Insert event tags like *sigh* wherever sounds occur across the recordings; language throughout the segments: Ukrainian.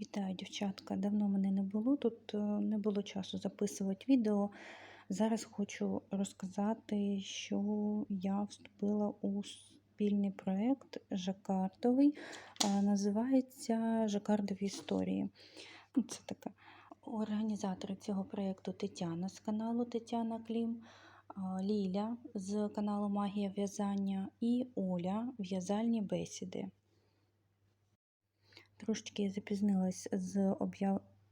Вітаю, дівчатка. Давно мене не було. Тут е, не було часу записувати відео. Зараз хочу розказати, що я вступила у спільний проєкт Жакардовий. Називається Жакардові історії. Ну, Це така організатори цього проєкту Тетяна з каналу Тетяна Клім, Ліля з каналу Магія в'язання і Оля В'язальні бесіди. Трошечки я запізнилась з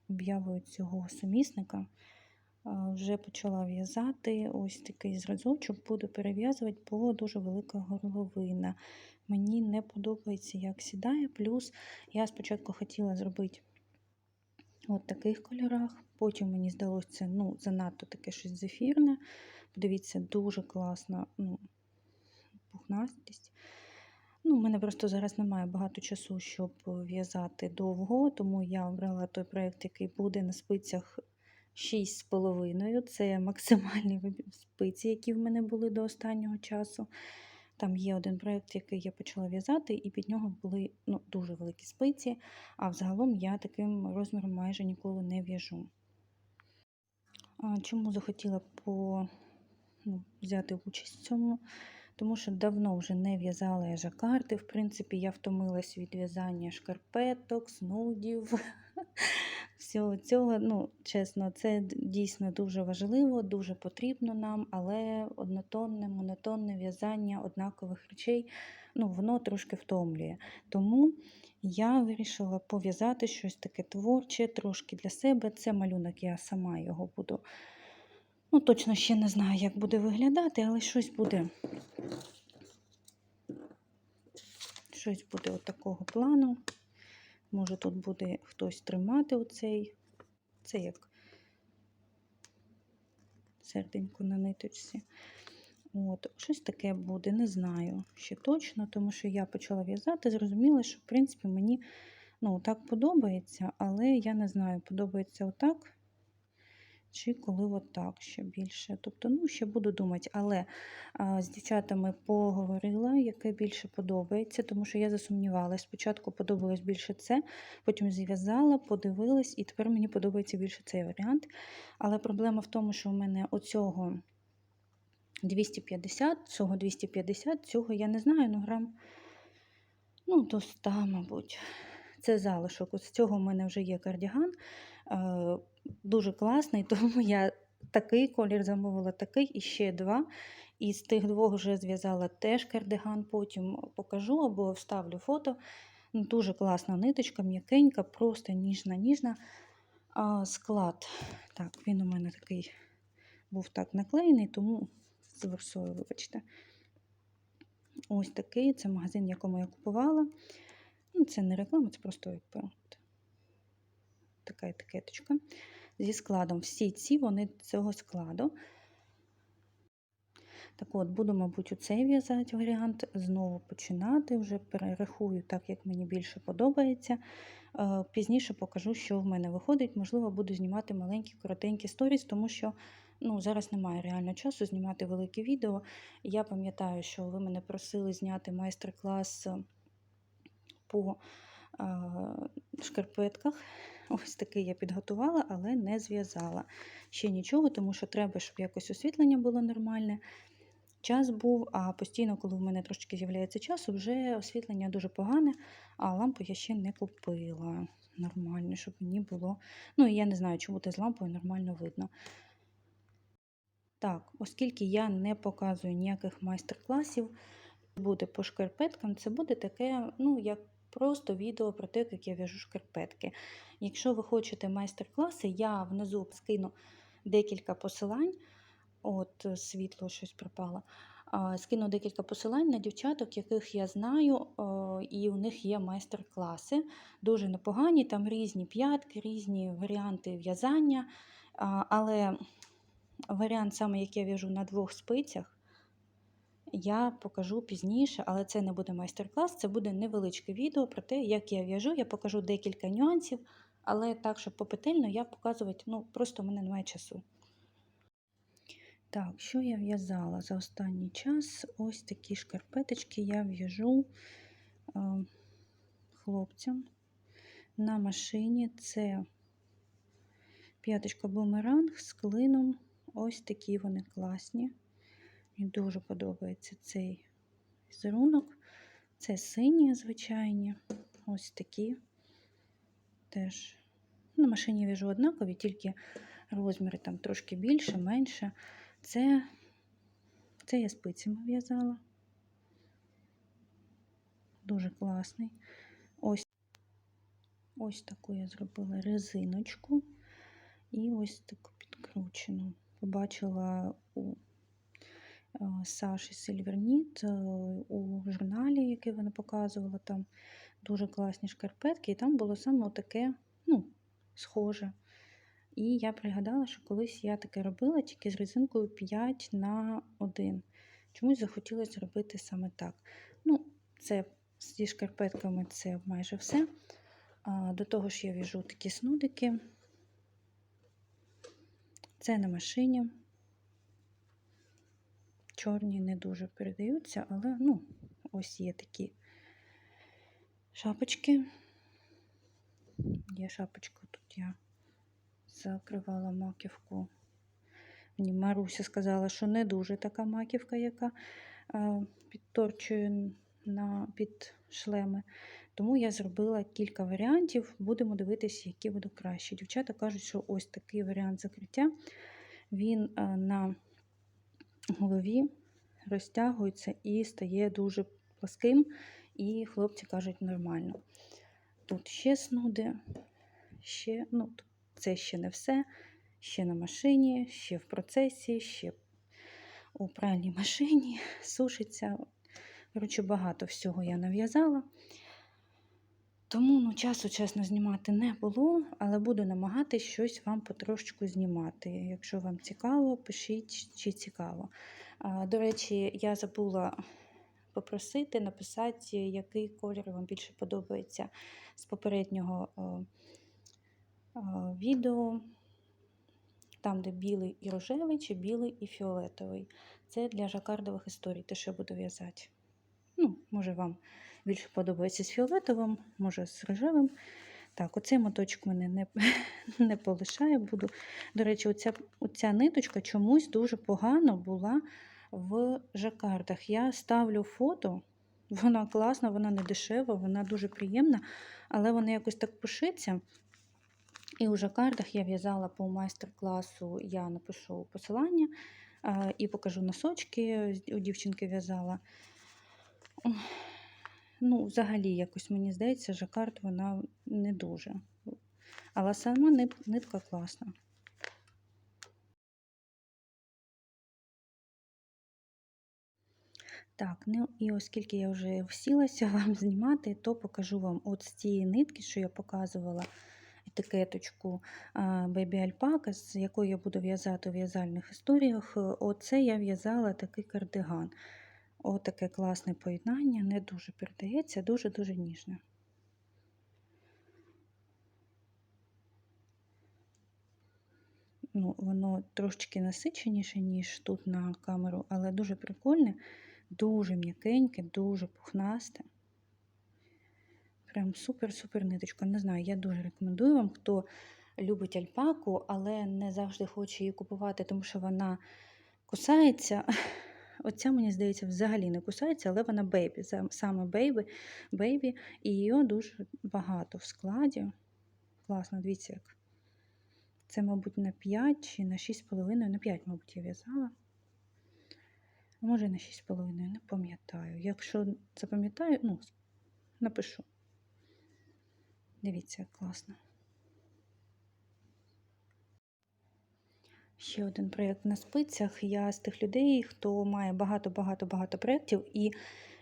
об'явою цього сумісника. Вже почала в'язати ось такий зразочок, буду перев'язувати, бо дуже велика горловина. Мені не подобається, як сідає. Плюс я спочатку хотіла зробити от таких кольорах. Потім мені здалося ну, занадто таке щось зефірне. Подивіться, дуже класна ну, пухнастість. Ну, у мене просто зараз немає багато часу, щоб в'язати довго, тому я обрала той проєкт, який буде на спицях 6,5. Це максимальні спиці, які в мене були до останнього часу. Там є один проєкт, який я почала в'язати, і під нього були ну, дуже великі спиці, а взагалом я таким розміром майже ніколи не в'яжу. Чому захотіла по, ну, взяти участь в цьому? Тому що давно вже не в'язала я жакарди. В принципі, я втомилась від в'язання шкарпеток, снудів. *laughs* Всього цього, ну, чесно, це дійсно дуже важливо, дуже потрібно нам, але однотонне, монотонне в'язання однакових речей, ну, воно трошки втомлює. Тому я вирішила пов'язати щось таке творче, трошки для себе. Це малюнок, я сама його буду. Ну, точно ще не знаю, як буде виглядати, але щось буде. Щось буде от такого плану. Може, тут буде хтось тримати оцей. Це як серденько на ниточці. От, щось таке буде, не знаю ще точно, тому що я почала в'язати, зрозуміла, що в принципі мені ну, так подобається, але я не знаю, подобається отак. Чи коли отак ще більше. Тобто, ну, ще буду думати. Але а, з дівчатами поговорила, яке більше подобається, тому що я засумнівалася. Спочатку подобалось більше це, потім зв'язала, подивилась, і тепер мені подобається більше цей варіант. Але проблема в тому, що у мене оцього 250, цього 250, цього я не знаю, ну грам ну, до 100, мабуть. Це залишок. Ось з цього в мене вже є кардіган. Е, Дуже класний, *laughs* тому я такий колір замовила, такий і ще два. І з тих двох вже зв'язала теж кардиган, потім покажу або вставлю фото. Ну, Дуже класна ниточка, м'якенька, просто ніжна-ніжна. Склад. Так, він у мене такий був так наклеєний, тому з версою, вибачте. Ось такий. Це магазин, в якому я купувала. Ну, Це не реклама, це просто така етикеточка зі складом. Всі ці вони цього складу. Так от, буду, мабуть, у цей в'язати варіант, знову починати, вже перерахую так, як мені більше подобається. Е, Пізніше покажу, що в мене виходить. Можливо, буду знімати маленькі, коротенькі сторіс, тому що ну, зараз немає реально часу знімати велике відео. Я пам'ятаю, що ви мене просили зняти майстер-клас по е, шкарпетках. Ось такий я підготувала, але не зв'язала ще нічого, тому що треба, щоб якось освітлення було нормальне. Час був, а постійно, коли в мене трошки з'являється часу, вже освітлення дуже погане, а лампу я ще не купила нормально, щоб мені було. Ну, я не знаю, чи буде з лампою нормально видно. Так, оскільки я не показую ніяких майстер-класів, буде по шкарпеткам, це буде таке, ну, як просто відео про те, як я в'яжу шкарпетки. Якщо ви хочете майстер-класи, я внизу скину декілька посилань. От світло щось пропало. Скину декілька посилань на дівчаток, яких я знаю, і у них є майстер-класи. Дуже непогані, там різні п'ятки, різні варіанти в'язання. Але варіант, саме як я в'яжу на двох спицях, я покажу пізніше, але це не буде майстер-клас, це буде невеличке відео про те, як я в'яжу. Я покажу декілька нюансів, але так, щоб попетельно я показувати, ну, просто в мене немає часу. Так, що я в'язала за останній час? Ось такі шкарпеточки я в'яжу е, хлопцям. на машині це п'яточка бумеранг з клином. Ось такі вони класні. Мені дуже подобається цей візерунок. Це сині, звичайні. Ось такі. Теж на машині в'яжу однакові, тільки розміри там трошки більше, менше. Це, це я спицями в'язала. Дуже класний. Ось, ось таку я зробила резиночку і ось таку підкручену. Побачила у Саші Сильверніт е, у журналі, який вона показувала, там дуже класні шкарпетки, і там було саме таке, ну, схоже. І я пригадала, що колись я таке робила тільки з резинкою 5 на 1. Чомусь захотілося зробити саме так. Ну, це зі шкарпетками це майже все. А, До того ж я в'яжу такі снудики. Це на машині. Чорні не дуже передаються, але ну, ось є такі шапочки. Є шапочка тут я закривала маківку. Мені Маруся сказала, що не дуже така маківка, яка а, підторчує на, під шлеми. Тому я зробила кілька варіантів. Будемо дивитися, які будуть кращі. Дівчата кажуть, що ось такий варіант закриття. Він а, на голові розтягується і стає дуже пласким. І хлопці кажуть, нормально. Тут ще снуди, ще, ну, це ще не все. Ще на машині, ще в процесі, ще у пральній машині *laughs* сушиться. Коротше, багато всього я нав'язала. Тому ну, часу, чесно, знімати не було, але буду намагатись щось вам потрошечку знімати. Якщо вам цікаво, пишіть, чи цікаво. А, До речі, я забула попросити написати, який колір вам більше подобається з попереднього о, о, відео. Там, де білий і рожевий, чи білий і фіолетовий. Це для жакардових історій, те, що я буду в'язати. Ну, Може, вам більше подобається з фіолетовим, може з рожевим. Так, оцей моточок мене не *laughs* не полишає. Буду. До речі, оця, оця ниточка чомусь дуже погано була в жакардах. Я ставлю фото, вона класна, вона не дешева, вона дуже приємна, але вона якось так пишеться. І у жакардах я в'язала по майстер-класу, я напишу посилання і покажу носочки, у дівчинки в'язала. Ну, взагалі, якось мені здається, жакард вона не дуже. Але сама нитка класна. Так, ну і оскільки я вже всілася вам *laughs* знімати, то покажу вам от з цієї нитки, що я показувала етикеточку Baby Alpaca, з якою я буду в'язати у в'язальних історіях. Оце я в'язала такий кардиган. Отаке класне поєднання, не дуже передається, дуже-дуже ніжне. Ну, Воно трошечки насиченіше, ніж тут на камеру, але дуже прикольне, дуже м'якеньке, дуже пухнасте. Прям супер-супер ниточка. Не знаю, я дуже рекомендую вам, хто любить альпаку, але не завжди хоче її купувати, тому що вона кусається. Оця, мені здається, взагалі не кусається, але вона бейбі, саме бейбі, бейбі, і її дуже багато в складі. Класно, дивіться, як. Це, мабуть, на 5 чи на 6,5, на 5, мабуть, я в'язала. Може, на 6,5, не пам'ятаю. Якщо запам'ятаю, ну, напишу. Дивіться, як класно. Ще один проєкт на спицях. Я з тих людей, хто має багато-багато-багато проєктів і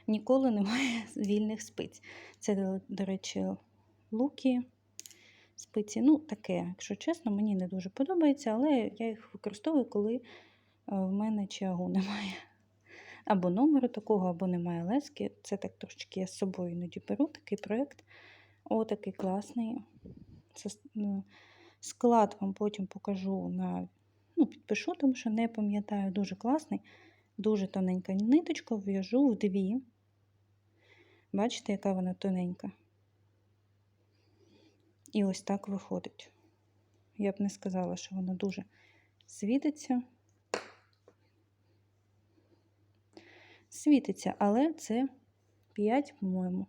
ніколи не *laughs* має вільних спиць. Це, до речі, луки, спиці. Ну, таке, якщо чесно, мені не дуже подобається, але я їх використовую, коли е, в мене чагу немає. Або номеру такого, або немає лески. Це так трошечки я з собою іноді беру такий проєкт. Отакий класний. Ну, склад вам потім покажу на ну, підпишу, тому що не пам'ятаю, дуже класний, дуже тоненька ниточка, в'яжу в дві. Бачите, яка вона тоненька. І ось так виходить. Я б не сказала, що воно дуже світиться. Світиться, але це 5, по-моєму.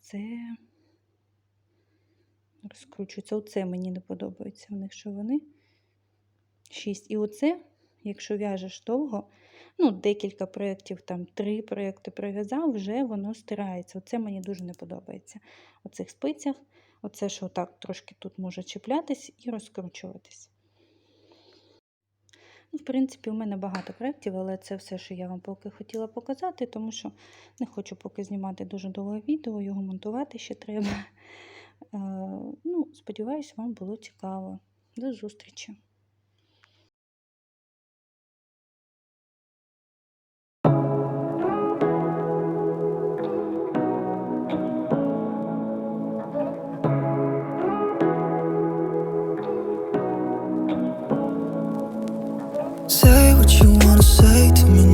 Це розкручується. Оце мені не подобається в них, що вони 6. І оце, якщо в'яжеш довго, ну, декілька проєктів, там три проєкти пров'язав, вже воно стирається. Оце мені дуже не подобається. У цих спицях, оце, що так трошки тут може чіплятись і розкручуватись. Ну, В принципі, у мене багато проєктів, але це все, що я вам поки хотіла показати, тому що не хочу поки знімати дуже довге відео, його монтувати ще треба. Е, Ну, Сподіваюсь, вам було цікаво. До зустрічі! Say to me